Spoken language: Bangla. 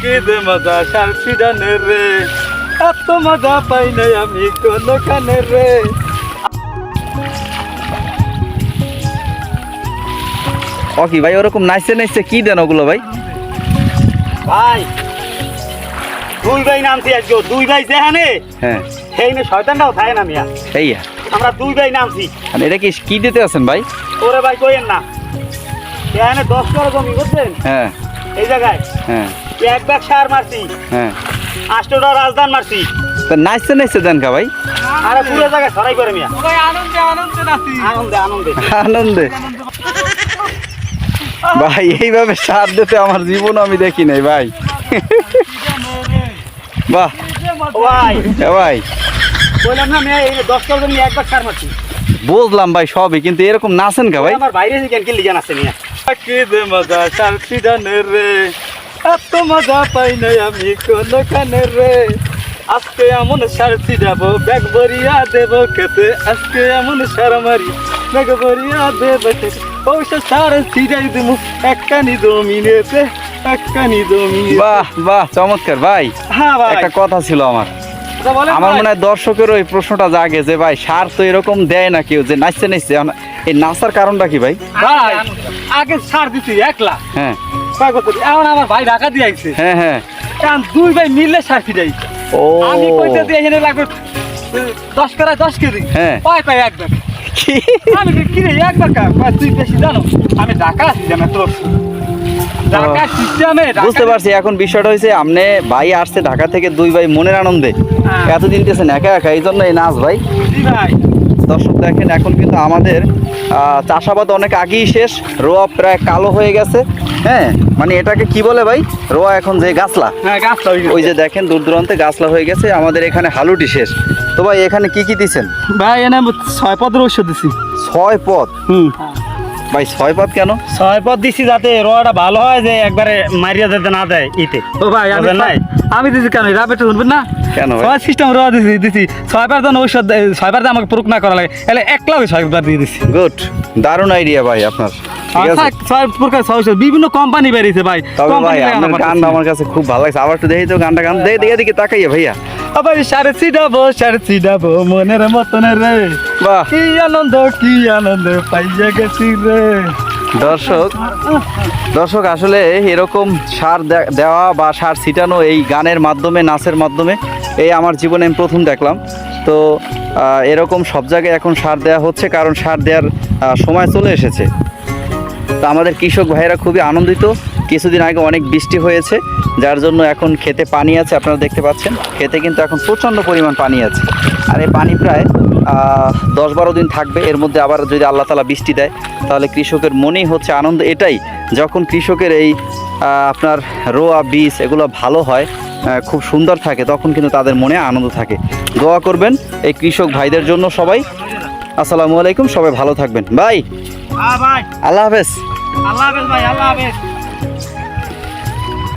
কি মজা সার ছিটানের রে। এত মজা পাই নাই আমি কোনখানে রে। ও কি ভাই ওরকম নাচতে নাচতে কি দেন ওগুলো ভাই? ভাই দুই ভাই নামছি আজকে দুই ভাই যেখানে হ্যাঁ। সেই নে শয়তানটাও থাকে না মিয়া। এই আমরা দুই ভাই নামছি আর এটা কি কি দিতে আছেন ভাই? ওরে ভাই কইেন না। এখানে দশ করে জমি করছেন হ্যাঁ। এই জায়গায়। হ্যাঁ। এক ব্যাগ সার মারছি। হ্যাঁ। আষ্টটা রাজধান মারছি। তা নাচতে নাচতে দেন কা ভাই। আরে পুরো জায়গায় সরাই করে মিয়া। ভাই আনন্দে আনন্দে নাচি। আনন্দে আনন্দে। আনন্দে। ভাই এইভাবে সার দিতে আমার জীবন আমি দেখি নাই ভাই। বাহ। ও ভাই। ভাই। বললাম না মেয়ে এই দশ করে জমি এক সার মারছি। বুঝলাম ভাই সবই কিন্তু এরকম নাচেন কা ভাই? আমার বাইরে কেন কি আছে মিয়া কি দে মজা সার রে। এত মজা পাই নাই আমি কোনখানে রে। আজকে এমন সার ছিটাবো ব্যাগ ভরিয়া দেব খেতে। আজকে এমন সার মারি ব্যাগ ভরিয়া দেব খেতে। ওইসব সার ছিটাই দেবো একখানি জমিনেতে একখানি জমিনে বাহ বাহ চমৎকার ভাই। হ্যাঁ ভাই। একটা কথা ছিল আমার। আমার মনে হয় দর্শকের ওই প্রশ্নটা জাগে যে ভাই সার তো এরকম দেয় না কেউ যে নাচতে এখন এই নাচার কারণটা কি ভাই? ভাই আগে সার দিছি এক লাখ হ্যাঁ। এখন আমার ভাই ঢাকা দিয়ে আইছে। হ্যাঁ হ্যাঁ। কারণ দুই ভাই মিললে ও। আমি দিয়ে এখানে লাগবে দশ করে দশ কেজি। হ্যাঁ। আমি তুই বেশি জানো আমি ঢাকা সিস্টেমে তোর বুঝতে পারছি এখন বিষয়টা হয়েছে আপনি ভাই আসছে ঢাকা থেকে দুই ভাই মনের আনন্দে। হ্যাঁ। এতদিন দিতেছেন একা একা এই জন্য এই নাচ ভাই। দর্শক দেখেন এখন কিন্তু আমাদের আহ, চাষাবাদ অনেক আগেই শেষ রোয়া প্রায় কালো হয়ে গেছে। হ্যাঁ মানে এটাকে কি বলে ভাই? রোয়া এখন যে গাছলা। হ্যাঁ হয়ে ওই যে দেখেন দূর দূরান্তে গাছলা হয়ে গেছে। আমাদের এখানে হালুটি শেষ। তো ভাই এখানে কি কি দিছেন? ভাই এনে ছয় পদের ঔষধ দিছি। ছয় পদ? হুম। ভাই ছয় পদ কেন? ছয় পদ দিছি যাতে রোয়াটা ভালো হয় যে একবারে মারিয়া যেতে না দেয় ইতে। ও ভাই আমি নাই? আমি দিছি কেন? রাবেট শুনবেন না? কেন ভাই? ছয় সিস্টেম রোয়া দিছি দিছি। ছয়বার জন ঔষধ ছয়বার আমাকে প্রুক না করা লাগে। এলে একলা ওই ছয়বার দিয়ে দিছি। গুড। দারুণ আইডিয়া ভাই আপনার। ঠিক আছে। ছয় প্রকার ছয় বিভিন্ন কোম্পানি বেরিয়েছে ভাই। তবে ভাই কোম্পানি আপনার গানটা আমার কাছে খুব ভালো লাগছে। আবার একটু দেখি তো গানটা গান দেখে দেখে দিকে তাকাইয়া ভাইয়া। আবার সারে মনের মতন রে। বাহ। কি আনন্দ কি আনন্দ পাইয়া গেছি রে। দর্শক দর্শক আসলে এরকম সার দেওয়া বা সার ছিটানো এই গানের মাধ্যমে নাচের মাধ্যমে এই আমার জীবনে আমি প্রথম দেখলাম। তো এরকম সব জায়গায় এখন সার দেওয়া হচ্ছে কারণ সার দেওয়ার সময় চলে এসেছে। তো আমাদের কৃষক ভাইয়েরা খুবই আনন্দিত। কিছুদিন আগে অনেক বৃষ্টি হয়েছে, যার জন্য এখন খেতে পানি আছে, আপনারা দেখতে পাচ্ছেন। খেতে কিন্তু এখন প্রচণ্ড পরিমাণ পানি আছে। আর এই পানি প্রায় দশ বারো দিন থাকবে। এর মধ্যে আবার যদি আল্লাহ তালা বৃষ্টি দেয়, তাহলে কৃষকের মনেই হচ্ছে আনন্দ এটাই। যখন কৃষকের এই আপনার রোয়া, বীজ এগুলো ভালো হয় খুব সুন্দর থাকে, তখন কিন্তু তাদের মনে আনন্দ থাকে। দোয়া করবেন এই কৃষক ভাইদের জন্য সবাই। আসসালামু আলাইকুম সবাই ভালো থাকবেন। বাই হ্যাঁ আল্লাহ হাফেজ। আল্লাহ হাফেজ ভাই আল্লাহ হাফেজ।